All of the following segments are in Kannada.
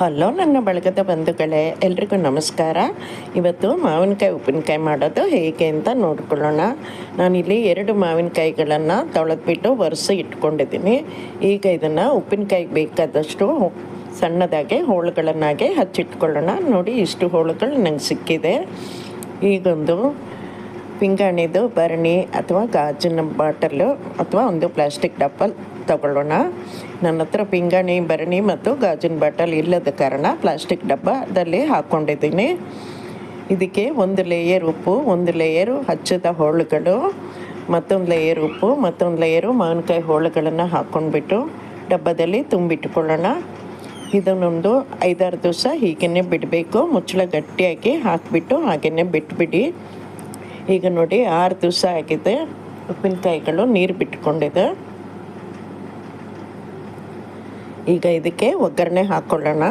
ಹಲೋ ನನ್ನ ಬಳಗದ ಬಂಧುಗಳೇ, ಎಲ್ರಿಗೂ ನಮಸ್ಕಾರ. ಇವತ್ತು ಮಾವಿನಕಾಯಿ ಉಪ್ಪಿನಕಾಯಿ ಮಾಡೋದು ಹೇಗೆ ಅಂತ ನೋಡ್ಕೊಳ್ಳೋಣ. ನಾನಿಲ್ಲಿ ಎರಡು ಮಾವಿನಕಾಯಿಗಳನ್ನು ತೊಳೆದ್ಬಿಟ್ಟು ಒರೆಸಿ ಇಟ್ಕೊಂಡಿದ್ದೀನಿ. ಈಗ ಇದನ್ನು ಉಪ್ಪಿನಕಾಯಿಗೆ ಬೇಕಾದಷ್ಟು ಸಣ್ಣದಾಗಿ ಹೋಳುಗಳನ್ನಾಗೆ ಹಚ್ಚಿಟ್ಕೊಳ್ಳೋಣ. ನೋಡಿ ಇಷ್ಟು ಹೋಳುಗಳು ನಂಗೆ ಸಿಕ್ಕಿದೆ. ಈಗೊಂದು ಪಿಂಗಾಣಿದು ಭರಣಿ ಅಥವಾ ಗಾಜಿನ ಬಾಟಲು ಅಥವಾ ಒಂದು ಪ್ಲಾಸ್ಟಿಕ್ ಡಬ್ಬಲ್. ತಗೊಳ್ಳೋಣ. ನನ್ನ ಹತ್ರ ಪಿಂಗಾಣಿ, ಭರಣಿ ಮತ್ತು ಗಾಜಿನ ಬಾಟಲ್ ಇಲ್ಲದ ಕಾರಣ ಪ್ಲಾಸ್ಟಿಕ್ ಡಬ್ಬದಲ್ಲಿ ಹಾಕ್ಕೊಂಡಿದ್ದೀನಿ ಇದಕ್ಕೆ ಒಂದು ಲೇಯರ್ ಉಪ್ಪು, ಒಂದು ಲೇಯರು ಹಚ್ಚದ ಹೋಳುಗಳು, ಮತ್ತೊಂದು ಲೇಯರ್ ಉಪ್ಪು, ಮತ್ತೊಂದು ಲೇಯರು ಮಾವಿನಕಾಯಿ ಹೋಳುಗಳನ್ನು ಹಾಕ್ಕೊಂಡ್ಬಿಟ್ಟು ಡಬ್ಬದಲ್ಲಿ ತುಂಬಿಟ್ಕೊಳ್ಳೋಣ ಇದನ್ನೊಂದು ಐದಾರು ದಿವಸ ಹೀಗೇ ಬಿಡಬೇಕು. ಮುಚ್ಚಳ ಗಟ್ಟಿಯಾಗಿ ಹಾಕಿಬಿಟ್ಟು ಹಾಗೆಯೇ ಬಿಟ್ಬಿಡಿ. ಈಗ ನೋಡಿ ಆರು ದಿವಸ ಆಗಿದೆ. ಉಪ್ಪಿನಕಾಯಿಗಳು ನೀರು ಬಿಟ್ಕೊಂಡಿದೆ. ಈಗ ಇದಕ್ಕೆ ಒಗ್ಗರಣೆ ಹಾಕ್ಕೊಳ್ಳೋಣ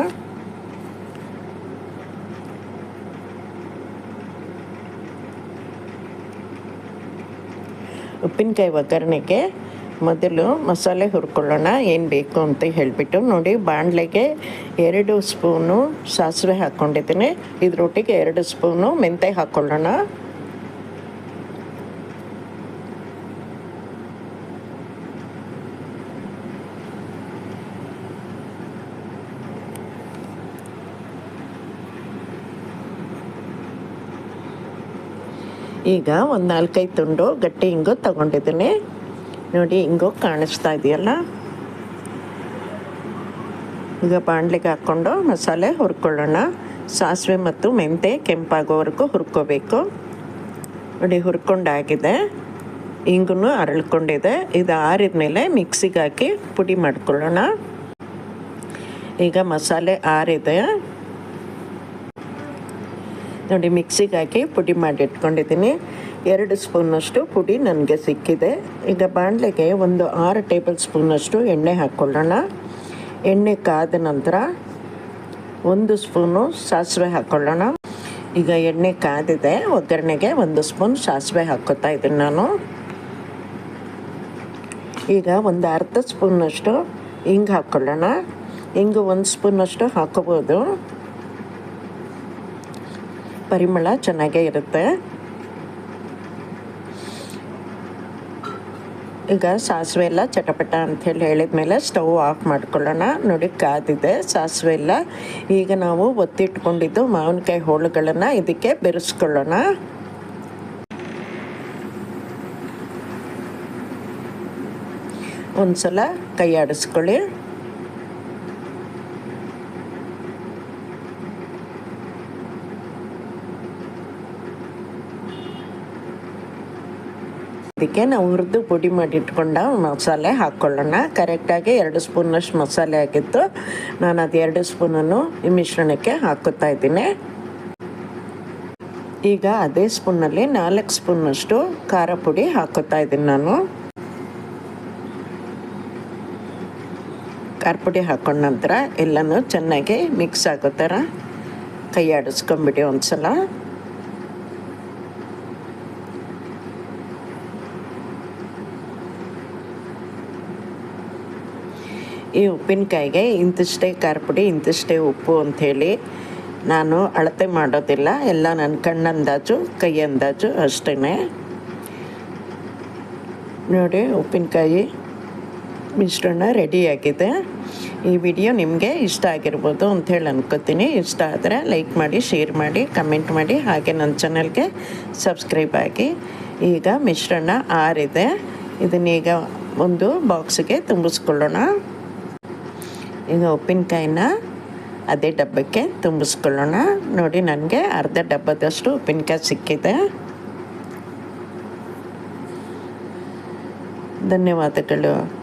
ಉಪ್ಪಿನಕಾಯಿ ಒಗ್ಗರಣೆಗೆ ಮೊದಲು ಮಸಾಲೆ ಹುರ್ಕೊಳ್ಳೋಣ, ಏನು ಬೇಕು ಅಂತ ಹೇಳಿಬಿಟ್ಟು. ನೋಡಿ, ಬಾಣಲೆಗೆ ಎರಡು ಸ್ಪೂನು ಸಾಸಿವೆ ಹಾಕ್ಕೊಂಡಿದ್ದೀನಿ ಇದ್ರೊಟ್ಟಿಗೆ ಎರಡು ಸ್ಪೂನು ಮೆಂತೆ ಹಾಕ್ಕೊಳ್ಳೋಣ ಈಗ ಒಂದು ನಾಲ್ಕೈದು ತುಂಡು ಗಟ್ಟಿ ಹಿಂಗು ತಗೊಂಡಿದ್ದೀನಿ. ನೋಡಿ ಹಿಂಗು ಕಾಣಿಸ್ತಾ ಇದೆಯಲ್ಲ? ಈಗ ಬಾಣಲಿಗೆ ಹಾಕ್ಕೊಂಡು ಮಸಾಲೆ ಹುರ್ಕೊಳ್ಳೋಣ. ಸಾಸಿವೆ ಮತ್ತು ಮೆಂತೆ ಕೆಂಪಾಗೋವರೆಗೂ ಹುರ್ಕೋಬೇಕು. ನೋಡಿ, ಹುರ್ಕೊಂಡಾಗಿದೆ. ಹಿಂಗೂ ಅರಳ್ಕೊಂಡಿದೆ. ಇದು ಆರಿದ ಮೇಲೆ ಮಿಕ್ಸಿಗೆ ಹಾಕಿ ಪುಡಿ ಮಾಡ್ಕೊಳ್ಳೋಣ. ಈಗ ಮಸಾಲೆ ಆರಿದೆ. ನೋಡಿ ಮಿಕ್ಸಿಗೆ ಹಾಕಿ ಪುಡಿ ಮಾಡಿ ಇಟ್ಕೊಂಡಿದ್ದೀನಿ ಎರಡು ಸ್ಪೂನಷ್ಟು ಪುಡಿ ನನಗೆ ಸಿಕ್ಕಿದೆ. ಈಗ ಬಾಣಲೆಗೆ ಒಂದು ಆರು ಟೇಬಲ್ ಸ್ಪೂನಷ್ಟು ಎಣ್ಣೆ ಹಾಕ್ಕೊಳ್ಳೋಣ. ಎಣ್ಣೆ ಕಾದ ನಂತರ ಒಂದು ಸ್ಪೂನು ಸಾಸಿವೆ ಹಾಕ್ಕೊಳ್ಳೋಣ. ಈಗ ಎಣ್ಣೆ ಕಾದಿದೆ. ಒಗ್ಗರಣೆಗೆ ಒಂದು ಸ್ಪೂನ್ ಸಾಸಿವೆ ಹಾಕ್ಕೋತಾ ಇದ್ದೀನಿ ನಾನು. ಈಗ ಒಂದು ಅರ್ಧ ಸ್ಪೂನಷ್ಟು ಹಿಂಗೆ ಹಾಕ್ಕೊಳ್ಳೋಣ. ಹಿಂಗೆ ಒಂದು ಸ್ಪೂನಷ್ಟು ಹಾಕೋಬೋದು ಪರಿಮಳ ಚೆನ್ನಾಗೇ ಇರುತ್ತೆ. ಈಗ ಸಾಸಿವೆ ಎಲ್ಲ ಚಟಪಟ ಅಂಥೇಳಿ ಹೇಳಿದ ಮೇಲೆ ಸ್ಟವ್ ಆಫ್ ಮಾಡ್ಕೊಳ್ಳೋಣ. ನೋಡಿ ಕಾದಿದೆ ಸಾಸಿವೆ ಎಲ್ಲ. ಈಗ ನಾವು ಒತ್ತಿಟ್ಕೊಂಡಿದ್ದು ಮಾವಿನಕಾಯಿ ಹೋಳುಗಳನ್ನು ಇದಕ್ಕೆ ಬೆರೆಸ್ಕೊಳ್ಳೋಣ. ಒಂದು ಸಲ ಕೈ ಆಡಿಸ್ಕೊಳ್ಳಿ ಇದಕ್ಕೆ ನಾವು ಹುರಿದು ಪುಡಿ ಮಾಡಿ ಇಟ್ಕೊಂಡ ಮಸಾಲೆ ಹಾಕ್ಕೊಳ್ಳೋಣ ಕರೆಕ್ಟಾಗಿ ಎರಡು ಸ್ಪೂನಷ್ಟು ಮಸಾಲೆ ಆಗಿತ್ತು. ನಾನು ಅದು ಎರಡು ಸ್ಪೂನನ್ನು ಈ ಮಿಶ್ರಣಕ್ಕೆ ಹಾಕುತ್ತಾ ಇದ್ದೀನಿ. ಈಗ ಅದೇ ಸ್ಪೂನಲ್ಲಿ ನಾಲ್ಕು ಸ್ಪೂನಷ್ಟು ಖಾರ ಪುಡಿ ಹಾಕುತ್ತಾ ಇದ್ದೀನಿ ನಾನು. ಖಾರ ಪುಡಿ ಹಾಕೊಂಡ ನಂತರ ಎಲ್ಲನೂ ಚೆನ್ನಾಗಿ ಮಿಕ್ಸ್ ಆಗೋ ಥರ ಕೈ ಆಡಿಸ್ಕೊಂಬಿಡಿ ಒಂದು ಸಲ ಈ ಉಪ್ಪಿನಕಾಯಿಗೆ ಇಂತಿಷ್ಟೇ ಖಾರ ಪುಡಿ, ಇಂತಿಷ್ಟೇ ಉಪ್ಪು ಅಂಥೇಳಿ ನಾನು ಅಳತೆ ಮಾಡೋದಿಲ್ಲ. ಎಲ್ಲ ನನ್ನ ಕಣ್ಣಂದಾಜು ಕೈ ಅಂದಾಜು ಅಷ್ಟೇ ನೋಡಿ ಉಪ್ಪಿನಕಾಯಿ ಮಿಶ್ರಣ ರೆಡಿಯಾಗಿದೆ ಈ ವಿಡಿಯೋ ನಿಮಗೆ ಇಷ್ಟ ಆಗಿರ್ಬೋದು ಅಂಥೇಳಿ ಅನ್ಕೋತೀನಿ. ಇಷ್ಟ ಆದರೆ ಲೈಕ್ ಮಾಡಿ, ಶೇರ್ ಮಾಡಿ, ಕಮೆಂಟ್ ಮಾಡಿ. ಹಾಗೆ ನನ್ನ ಚಾನಲ್ಗೆ ಸಬ್ಸ್ಕ್ರೈಬ್ ಆಗಿ. ಈಗ ಮಿಶ್ರಣ ಆರಿದೆ. ಇದನ್ನೀಗ ಒಂದು ಬಾಕ್ಸ್ಗೆ ತುಂಬಿಸ್ಕೊಳ್ಳೋಣ. ಈಗ ಉಪ್ಪಿನಕಾಯಿನ ಅದೇ ಡಬ್ಬಕ್ಕೆ ತುಂಬಿಸ್ಕೊಳ್ಳೋಣ. ನೋಡಿ ನನಗೆ ಅರ್ಧ ಡಬ್ಬದಷ್ಟು ಉಪ್ಪಿನಕಾಯಿ ಸಿಕ್ಕಿದೆ. ಧನ್ಯವಾದಗಳು.